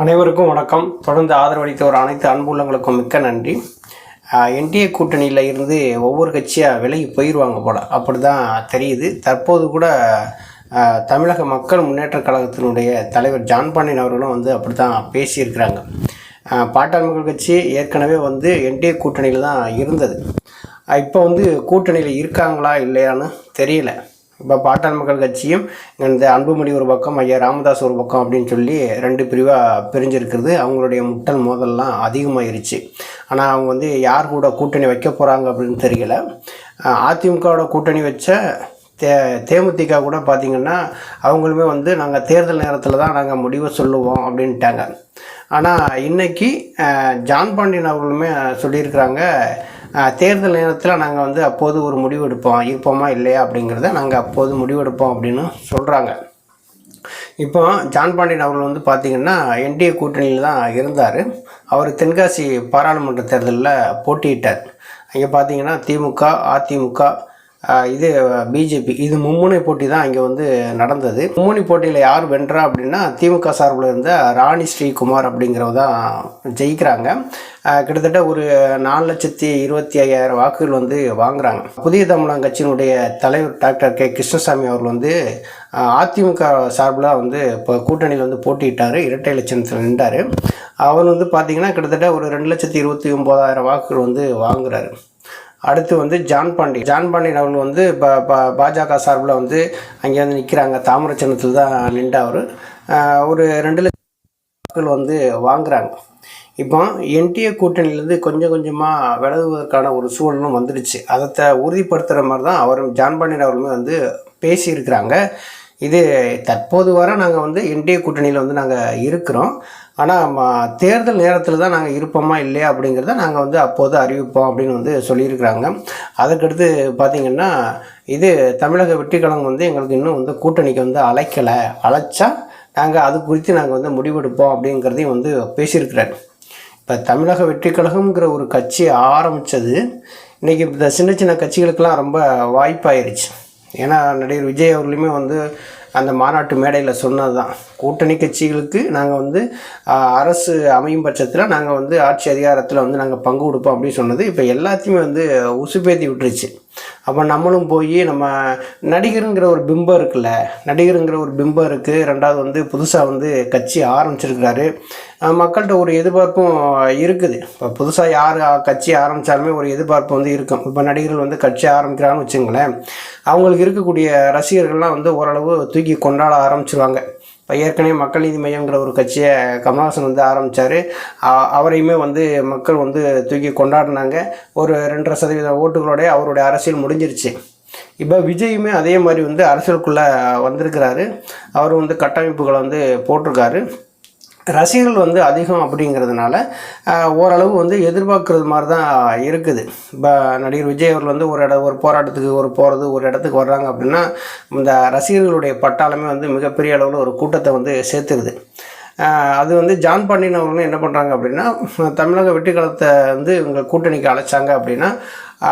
அனைவருக்கும் வணக்கம். தொடர்ந்து ஆதரவளித்த ஒரு அனைத்து அன்புள்ளங்களுக்கும் மிக்க நன்றி. என்டிஏ கூட்டணியில் இருந்து ஒவ்வொரு கட்சியாக விலகி போயிடுவாங்க போல். அப்படி தான் தெரியுது. தற்போது கூட தமிழக மக்கள் முன்னேற்றக் கழகத்தினுடைய தலைவர் ஜான் பாண்டியன் அவர்களும் வந்து அப்படி தான் பேசியிருக்கிறாங்க ஆஹ், மக்கள் கட்சி ஏற்கனவே வந்து என்டிஏ கூட்டணியில் தான் இருந்தது. இப்போ வந்து கூட்டணியில் இருக்காங்களா இல்லையான்னு தெரியல. இப்போ பாட்டாள் மக்கள் கட்சியும் இந்த அன்புமணி ஒரு பக்கம் ஐயா ராமதாஸ் ஒரு பக்கம் அப்படின்னு சொல்லி ரெண்டு பிரிவாக பிரிஞ்சிருக்கிறது. அவங்களுடைய முட்டல் மோதல்லாம் அதிகமாகிருச்சு ஆனால் அவங்க வந்து யார் கூட கூட்டணி வைக்க போகிறாங்க அப்படின்னு தெரியல. அதிமுகவோட கூட்டணி வச்ச தே தேமுதிக கூட பார்த்திங்கன்னா அவங்களுமே வந்து நாங்கள் தேர்தல் நேரத்தில் தான் நாங்கள் முடிவை சொல்லுவோம் அப்படின்ட்டாங்க. ஆனால் இன்றைக்கி ஜான் பாண்டியன் அவர்களுமே சொல்லியிருக்கிறாங்க தேர்தல் நேரத்தில் நாங்கள் வந்து அப்போது ஒரு முடிவு எடுப்போம். இருப்போமா இல்லையா அப்படிங்கிறத நாங்கள் அப்போது முடிவெடுப்போம் அப்படின்னு சொல்கிறாங்க இப்போ ஜான் பாண்டியன் அவர்கள் வந்து பார்த்திங்கன்னா என்டிஏ கூட்டணியில் தான் இருந்தார். அவர் தென்காசி பாராளுமன்ற தேர்தலில் போட்டியிட்டார். அங்கே பார்த்தீங்கன்னா திமுக அதிமுக இது பிஜேபி இது மும்முனை போட்டி தான் இங்கே வந்து நடந்தது. மும்முனை போட்டியில் யார் வென்றா அப்படின்னா திமுக சார்பில் இருந்த ராணி ஸ்ரீகுமார் அப்படிங்கிறவ தான் ஜெயிக்கிறாங்க. கிட்டத்தட்ட ஒரு நாலு லட்சத்தி இருபத்தி ஐயாயிரம் வாக்குகள் வந்து வாங்குறாங்க. புதிய தமிழகம் கட்சியினுடைய தலைவர் டாக்டர் கே. கிருஷ்ணசாமி அவர்கள் வந்து அதிமுக சார்பில் வந்து இப்போ கூட்டணியில் வந்து போட்டியிட்டார். இரட்டை லட்சத்தில் நின்றார். அவர் வந்து பார்த்திங்கன்னா கிட்டத்தட்ட ஒரு ரெண்டு லட்சத்தி இருபத்தி ஒம்போதாயிரம் வாக்குகள் வந்து வாங்குறாரு. அடுத்து வந்து ஜான் பாண்டி. ஜான் பாண்டியன் அவர்கள் வந்து ப பாஜக சார்பில் வந்து அங்கே வந்து நிற்கிறாங்க தாமரை சின்னத்தில் தான் நின்றா அவர் ஒரு ரெண்டு லட்சம் மக்கள் வந்து வாங்குகிறாங்க இப்போ என்டிஏ கூட்டணியிலேருந்து கொஞ்சம் கொஞ்சமாக விலகுவதற்கான ஒரு சூழலும் வந்துடுச்சு. அதை த உறுதிப்படுத்துகிற மாதிரி தான் அவரும் ஜான் பாண்டியன் அவருமே வந்து பேசியிருக்கிறாங்க. இது தற்போது வர நாங்கள் வந்து என்டிஏ கூட்டணியில் வந்து நாங்கள் இருக்கிறோம். ஆனால் தேர்தல் நேரத்தில் தான் நாங்கள் இருப்போமா இல்லையா அப்படிங்கிறத நாங்கள் வந்து அப்போது அறிவிப்போம் அப்படின்னு வந்து சொல்லியிருக்கிறாங்க. அதுக்கடுத்து பார்த்திங்கன்னா இது தமிழக வெற்றிக்கழகம் வந்து எங்களுக்கு இன்னும் வந்து கூட்டணிக்கு வந்து அழைக்கலை. அழைச்சா நாங்கள் அது குறித்து நாங்கள் வந்து முடிவெடுப்போம் அப்படிங்கிறதையும் வந்து பேசியிருக்கிறார். இப்போ தமிழக வெற்றிக்கழகம்ங்கிற ஒரு கட்சி ஆரம்பித்தது இன்றைக்கி இந்த சின்ன சின்ன கட்சிகளுக்கெல்லாம் ரொம்ப வாய்ப்பாயிருச்சு. ஏன்னா நடிகர் விஜய் அவர்களுமே வந்து அந்த மாநாட்டு மேடையில் சொன்னது தான் கூட்டணி கட்சிகளுக்கு நாங்கள் வந்து அரசு அமையும் பட்சத்தில் நாங்கள் வந்து ஆட்சி அதிகாரத்தில் வந்து நாங்கள் பங்கு கொடுப்போம் அப்படின்னு சொன்னது. இப்போ எல்லாத்தையுமே வந்து உசுப்பேத்தி விட்டுருச்சு. அப்போ நம்மளும் போய் நம்ம நடிகருங்கிற ஒரு பிம்பம் இருக்குல்ல நடிகருங்கிற ஒரு பிம்பம் இருக்குது ரெண்டாவது வந்து புதுசாக வந்து கட்சி ஆரம்பிச்சிருக்கிறாரு. மக்கள்கிட்ட ஒரு எதிர்பார்ப்பும் இருக்குது. இப்போ புதுசாக யார் கட்சி ஆரம்பித்தாலுமே ஒரு எதிர்பார்ப்பு வந்து இருக்கும். இப்போ நடிகர்கள் வந்து கட்சி ஆரம்பிக்கிறான்னு வச்சுங்களேன் அவங்களுக்கு இருக்கக்கூடிய ரசிகர்கள்லாம் வந்து ஓரளவு தூக்கி கொண்டாட ஆரம்பிச்சிருவாங்க. இப்போ ஏற்கனவே மக்கள் நீதி மையங்கிற ஒரு கட்சியை கமல்ஹாசன் வந்து ஆரம்பித்தார் அவரையுமே வந்து மக்கள் வந்து தூக்கி கொண்டாடினாங்க. ஒரு ரெண்டரை சதவீத ஓட்டுகளோடய அவருடைய அரசியல் முடிஞ்சிருச்சு. இப்போ விஜயுமே அதே மாதிரி வந்து அரசியலுக்குள்ளே வந்திருக்கிறாரு. அவர் வந்து கட்டமைப்புகளை வந்து போட்டிருக்காரு. ரசிகர்கள் வந்து அதிகம் அப்படிங்கிறதுனால ஓரளவு வந்து எதிர்பார்க்குறது மாதிரி தான் இருக்குது. இப்போ நடிகர் விஜய் அவர்கள் வந்து ஒரு இட ஒரு போராட்டத்துக்கு ஒரு போகிறது ஒரு இடத்துக்கு வர்றாங்க அப்படின்னா இந்த ரசிகர்களுடைய பட்டாளமே வந்து மிகப்பெரிய அளவில் ஒரு கூட்டத்தை வந்து சேர்த்துருது. அது வந்து ஜான் பாண்டியன் அவர்களும் என்ன பண்ணுறாங்க அப்படின்னா தமிழக வெற்றிக்கலத்தை வந்து இவங்க கூட்டணிக்கு அழைச்சாங்க அப்படின்னா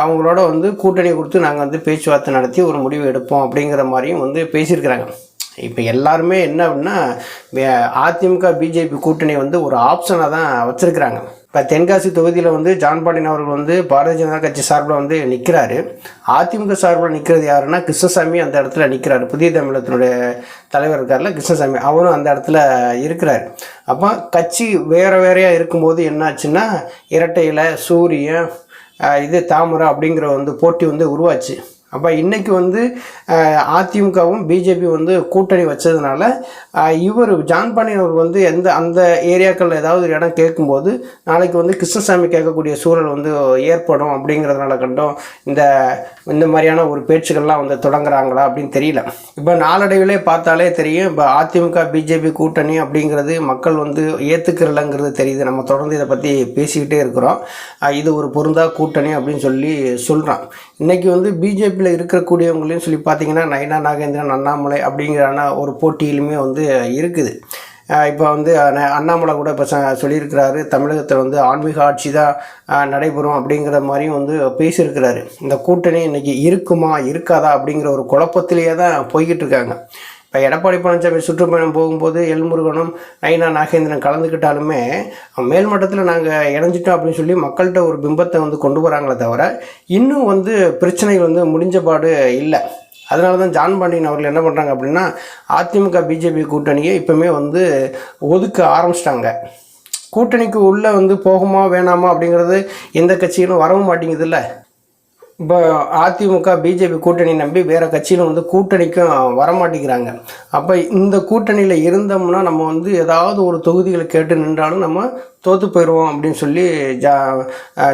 அவங்களோட வந்து கூட்டணி கொடுத்து நாங்கள் வந்து பேச்சுவார்த்தை நடத்தி ஒரு முடிவு எடுப்போம் அப்படிங்கிற மாதிரியும் வந்து பேசியிருக்கிறாங்க. இப்போ எல்லாருமே என்ன அப்படின்னா அதிமுக பிஜேபி கூட்டணி வந்து ஒரு ஆப்ஷனாக தான் வச்சுருக்கிறாங்க. இப்போ தென்காசி தொகுதியில் வந்து ஜான் பாண்டியன் அவர்கள் வந்து பாரதிய ஜனதா கட்சி சார்பில் வந்து நிற்கிறாரு அதிமுக சார்பில் நிற்கிறது யாருன்னா கிருஷ்ணசாமி அந்த இடத்துல நிற்கிறாரு புதிய தமிழகத்தினுடைய தலைவர் இருக்கார்ல கிருஷ்ணசாமி. அவரும் அந்த இடத்துல இருக்கிறார். அப்போ கட்சி வேறு வேறையாக இருக்கும்போது என்னாச்சுன்னா இரட்டையில் சூரியன் இது தாமரை அப்படிங்கிற வந்து போட்டி வந்து உருவாச்சு. அப்போ இன்றைக்கி வந்து அதிமுகவும் பிஜேபி வந்து கூட்டணி வச்சதுனால இவர் ஜான் பாண்டியன் அவர் வந்து எந்த அந்த ஏரியாக்களில் ஏதாவது ஒரு இடம் கேட்கும்போது நாளைக்கு வந்து கிருஷ்ணசாமி கேட்கக்கூடிய சூழல் வந்து ஏற்படும் அப்படிங்கிறதுனால கண்டும் இந்த இந்த மாதிரியான ஒரு பேச்சுக்கள்லாம் வந்து தொடங்குறாங்களா அப்படின்னு தெரியல. இப்போ நாளடைவிலே பார்த்தாலே தெரியும் இப்போ அதிமுக பிஜேபி கூட்டணி அப்படிங்கிறது மக்கள் வந்து ஏற்றுக்கிறலங்கிறது தெரியுது. நம்ம தொடர்ந்து இதை பற்றி பேசிக்கிட்டே இருக்கிறோம். இது ஒரு பொருந்தா கூட்டணி அப்படின்னு சொல்லி சொல்கிறான் இன்றைக்கி வந்து பிஜேபியில் இருக்கக்கூடியவங்களையும் சொல்லி பார்த்தீங்கன்னா நயனா நாகேந்திரன் அண்ணாமலை அப்படிங்கிறான ஒரு போட்டியிலுமே வந்து இருக்குது. இப்போ வந்து அண்ணாமலை கூட இப்போ சொல்லியிருக்கிறாரு தமிழகத்தில் வந்து ஆன்மீக ஆட்சி தான் நடைபெறும் அப்படிங்கிற மாதிரியும் வந்து பேசியிருக்கிறாரு. இந்த கூட்டணி இன்றைக்கி இருக்குமா இருக்காதா அப்படிங்கிற ஒரு குழப்பத்திலேயே தான் போய்கிட்டு இருக்காங்க. இப்போ எடப்பாடி பழனிசாமி சுற்றுப்பயணம் போகும்போது எல்முருகனும் நயினா நாகேந்திரன் கலந்துக்கிட்டாலுமே மேல்மட்டத்தில் நாங்கள் இணைஞ்சிட்டோம் அப்படின்னு சொல்லி மக்கள்கிட்ட ஒரு பிம்பத்தை வந்து கொண்டு வராங்களே தவிர இன்னும் வந்து பிரச்சனைகள் வந்து முடிஞ்சபாடு இல்லை. அதனால தான் ஜான் பாண்டியன் அவர்கள் என்ன பண்ணுறாங்க அப்படின்னா அதிமுக பிஜேபி கூட்டணியை இப்போவுமே வந்து ஒதுக்க ஆரம்பிச்சிட்டாங்க. கூட்டணிக்கு உள்ளே வந்து போகுமா வேணாமா அப்படிங்கிறது எந்த கட்சியிலும் வரவும் மாட்டேங்குதுல்ல. இப்போ அதிமுக பிஜேபி கூட்டணி நம்பி வேறு கட்சியிலும் வந்து கூட்டணிக்கும் வரமாட்டேங்கிறாங்க. அப்போ இந்த கூட்டணியில் இருந்தோம்னா நம்ம வந்து ஏதாவது ஒரு தொகுதிகளை கேட்டு நின்றாலும் நம்ம தோற்று போயிடுவோம் அப்படின்னு சொல்லி ஜா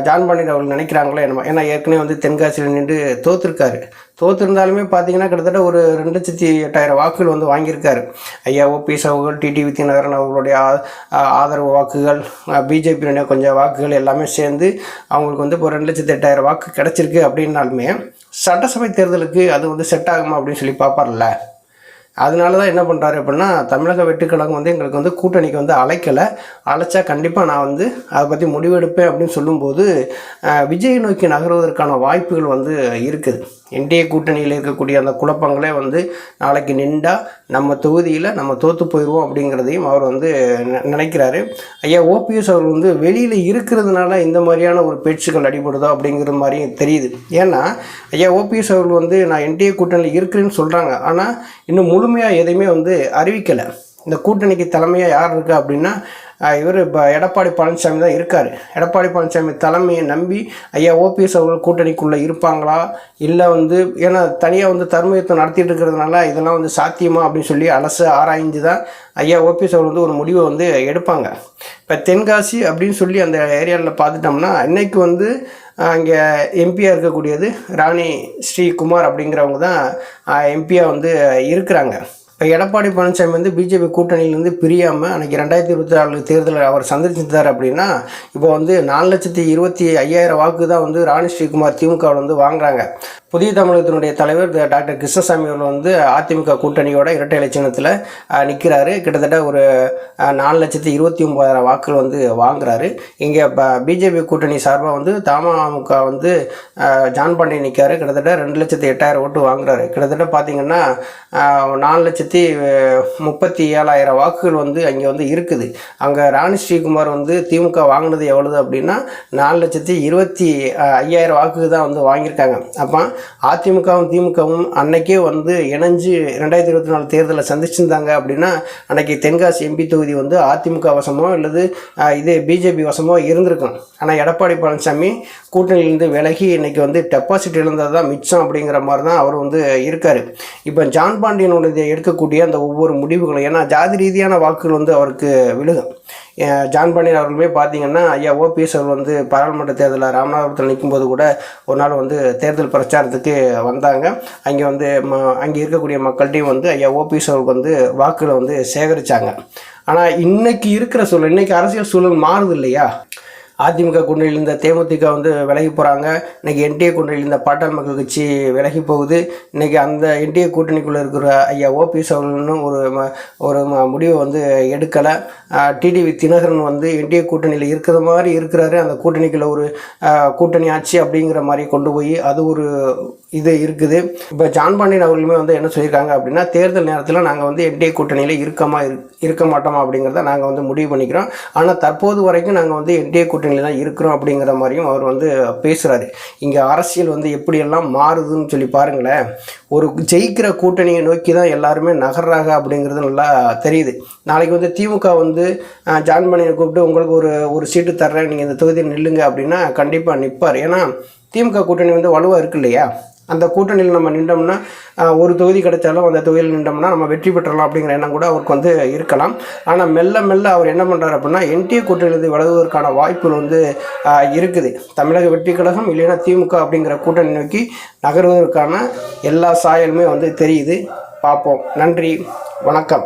ஜான் பாண்டியன் அவர்கள் நினைக்கிறாங்களே நம்ம ஏன்னா ஏற்கனவே வந்து தென்காசியில் நின்று தோற்றுருக்காரு தோற்றுருந்தாலுமே பார்த்தீங்கன்னா கிட்டத்தட்ட ஒரு ரெண்டு லட்சத்தி எட்டாயிரம் வாக்குகள் வந்து வாங்கியிருக்காரு. ஐயா ஓபிஎஸ் அவர்கள் டிடி வித்யநகரன் அவர்களுடைய ஆதரவு வாக்குகள் பிஜேபியினுடைய கொஞ்சம் வாக்குகள் எல்லாமே சேர்ந்து அவங்களுக்கு வந்து இப்போ ரெண்டு லட்சத்தி எட்டாயிரம் வாக்கு கிடச்சிருக்கு. அப்படின்னாலுமே சட்டசபை தேர்தலுக்கு அது வந்து செட் ஆகுமா அப்படின்னு சொல்லி பார்ப்பார்ல. அதனால தான் என்ன பண்ணுறாரு அப்படின்னா தமிழக வெட்டுக்கழகம் வந்து எங்களுக்கு வந்து கூட்டணிக்கு வந்து அழைக்கலை. அழைச்சா கண்டிப்பாக நான் வந்து அதை பற்றி முடிவெடுப்பேன் அப்படின்னு சொல்லும்போது விஜய் நோக்கி நகர்வதற்கான வாய்ப்புகள் வந்து இருக்குது. என்டிஏ கூட்டணியில் இருக்கக்கூடிய அந்த குழப்பங்களே வந்து நாளைக்கு நின்றா நம்ம தொகுதியில் நம்ம தோற்று போயிடுவோம் அப்படிங்கிறதையும் அவர் வந்து நினைக்கிறாரு. ஐயா ஓபிஎஸ் அவர் வந்து வெளியில் இருக்கிறதுனால இந்த மாதிரியான ஒரு பேச்சுக்கள் அடிபடுதோ அப்படிங்கிற மாதிரியும் தெரியுது. ஏன்னா ஐயா ஓபிஎஸ் அவர்கள் வந்து நான் என்டிஏ கூட்டணியில் இருக்கிறேன்னு சொல்கிறாங்க ஆனால் இன்னும் முழுமையாக எதையுமே வந்து அறிவிக்கலை. இந்த கூட்டணிக்கு தலைமையாக யார் இருக்கா அப்படின்னா இவர் இப்போ எடப்பாடி பழனிசாமி தான் இருக்கார். எடப்பாடி பழனிசாமி தலைமையை நம்பி ஐயா ஓபிஎஸ் அவர்கள் கூட்டணிக்குள்ளே இருப்பாங்களா? இல்லை வந்து ஏன்னா தனியாக வந்து தர்மயுத்தம் நடத்திட்டு இருக்கிறதுனால இதெல்லாம் வந்து சாத்தியமா அப்படின்னு சொல்லி அலசு ஆராய்ஞ்சு தான் ஐயா ஓபிஎஸ் அவர்கள் வந்து ஒரு முடிவை வந்து எடுப்பாங்க. இப்போ தென்காசி அப்படின்னு சொல்லி அந்த ஏரியாவில் பார்த்துட்டோம்னா இன்றைக்கு வந்து அங்கே எம்பியாக இருக்கக்கூடியது ராணி ஸ்ரீகுமார் அப்படிங்கிறவங்க தான் எம்பியாக வந்து இருக்கிறாங்க. எடப்பாடி பழனிசாமி வந்து பிஜேபி கூட்டணியிலேருந்து பிரியாமல் அன்றைக்கி ரெண்டாயிரத்தி இருபத்தி நாலு தேர்தலில் அவர் சந்திச்சிருந்தார் அப்படின்னா இப்போ வந்து நாலு லட்சத்தி இருபத்தி ஐயாயிரம் வாக்கு தான் வந்து ராணி ஸ்ரீகுமார் திமுகவில் வந்து வாங்குறாங்க. புதிய தமிழகத்தினுடைய தலைவர் டாக்டர் கிருஷ்ணசாமி அவர்கள் வந்து அதிமுக கூட்டணியோட இரட்டை இலட்சணத்தில் நிற்கிறாரு கிட்டத்தட்ட ஒரு நாலு லட்சத்தி இருபத்தி ஒம்பதாயிரம் வாக்குகள் வந்து வாங்குறாரு. இங்கே இப்போ பிஜேபி கூட்டணி சார்பாக வந்து தமமுக வந்து ஜான் பாண்டே நிற்கிறார் கிட்டத்தட்ட ரெண்டு லட்சத்தி எட்டாயிரம் ஓட்டு வாங்குறாரு. கிட்டத்தட்ட பார்த்திங்கன்னா நாலு லட்சத்தி முப்பத்தி ஏழாயிரம் வாக்குகள் வந்து அங்கே வந்து இருக்குது. அங்கே ராணி ஸ்ரீகுமார் வந்து திமுக வாங்கினது எவ்வளவு அப்படின்னா நாலு லட்சத்தி இருபத்தி ஐயாயிரம் வாக்குகள் தான் வந்து வாங்கியிருக்காங்க. அப்போ அதிமுகவும் திமுகவும் அன்னைக்கே வந்து இணைஞ்சு ரெண்டாயிரத்தி இருபத்தி நாலு தேர்தலில் சந்திச்சிருந்தாங்க அப்படின்னா அன்னைக்கு தென்காசி எம்பி தொகுதி வந்து அதிமுக வசமோ அல்லது இது பிஜேபி வசமோ இருந்திருக்கும். ஆனால் எடப்பாடி பழனிசாமி கூட்டணியிலேருந்து விலகி இன்றைக்கி வந்து டெபாசிட் இழந்தது தான் மிச்சம் அப்படிங்கிற மாதிரி தான் அவர் வந்து இருக்கார். இப்போ ஜான் பாண்டியனுடைய எடுக்கக்கூடிய அந்த ஒவ்வொரு முடிவுகளும் ஏன்னா ஜாதி ரீதியான வாக்குகள் வந்து அவருக்கு விழுகும். ஜான் பாண்டியன் அவர்களுமே பார்த்தீங்கன்னா ஐயா ஓபிஎஸ் அவர் வந்து பாராளுமன்ற தேர்தலில் ராமநாதபுரத்தில் நிற்கும்போது கூட ஒரு நாள் வந்து தேர்தல் பிரச்சாரத்துக்கு வந்தாங்க. அங்கே வந்து ம அங்கே இருக்கக்கூடிய மக்கள்கிட்டையும் வந்து ஐயா ஓபிஎஸ் அவருக்கு வந்து வாக்குகளை வந்து சேகரித்தாங்க ஆனால் இன்றைக்கி இருக்கிற சூழல் இன்றைக்கி அரசியல் சூழல் மாறுது இல்லையா? அதிமுக கூட்டணியில் இருந்த தேமுதிக வந்து விலகி போகிறாங்க இன்றைக்கி என்டிஏ கூட்டணியில் இருந்த பாட்டாள் மக்கள் கட்சி விலகி போகுது. இன்றைக்கி அந்த என்டிஏ கூட்டணிக்குள்ளே இருக்கிற ஐயா ஓபிஎஸ் அவர்களும் ஒரு ஒரு முடிவை வந்து எடுக்கலை. டிடிவி தினகரன் வந்து என்டிஏ கூட்டணியில் இருக்கிற மாதிரி இருக்கிறாரு. அந்த கூட்டணிக்குள்ளே ஒரு கூட்டணி ஆட்சி அப்படிங்கிற மாதிரி கொண்டு போய் அது ஒரு இது இருக்குது. இப்போ ஜான் பாண்டியன் அவர்களுமே வந்து என்ன சொல்லியிருக்காங்க அப்படின்னா தேர்தல் நேரத்தில் நாங்கள் வந்து என்டிஏ கூட்டணியில் இருக்கமா இருக்க மாட்டோமா அப்படிங்கிறத நாங்கள் வந்து முடிவு பண்ணிக்கிறோம். ஆனால் தற்போது வரைக்கும் நாங்கள் வந்து என்டிஏ கூட்டணி கூட்டணியில் தான் இருக்கிறோம் அப்படிங்கிற மாதிரியும் அவர் வந்து பேசுகிறாரு இங்கே அரசியல் வந்து எப்படியெல்லாம் மாறுதுன்னு சொல்லி பாருங்களேன். ஒரு ஜெயிக்கிற கூட்டணியை நோக்கி தான் எல்லாருமே நகர்றாங்க அப்படிங்கிறது நல்லா தெரியுது. நாளைக்கு வந்து திமுக வந்து ஜான் பண்ணியை கூப்பிட்டு உங்களுக்கு ஒரு ஒரு சீட்டு தர்றேன் நீங்கள் இந்த தொகுதியில் நில்லுங்க அப்படின்னா கண்டிப்பாக நிற்பார் ஏன்னா திமுக கூட்டணி வந்து வலுவாக இருக்கு இல்லையா? அந்த கூட்டணியில் நம்ம நின்றோம்னா ஒரு தொகுதி கிடைச்சாலும் அந்த தொகுதியில் நின்றோம்னா நம்ம வெற்றி பெற்றலாம் அப்படிங்கிற எண்ணம் கூட அவருக்கு வந்து இருக்கலாம். ஆனால் மெல்ல மெல்ல அவர் என்ன பண்ணுறாரு அப்படின்னா என்டிஏ கூட்டணியிலிருந்து விலகுவதற்கான வாய்ப்புகள் வந்து இருக்குது. தமிழக வெற்றி கழகம் இல்லைன்னா திமுக அப்படிங்கிற கூட்டணி நோக்கி நகர்வதற்கான எல்லா சாயலுமே வந்து தெரியுது. பார்ப்போம். நன்றி. வணக்கம்.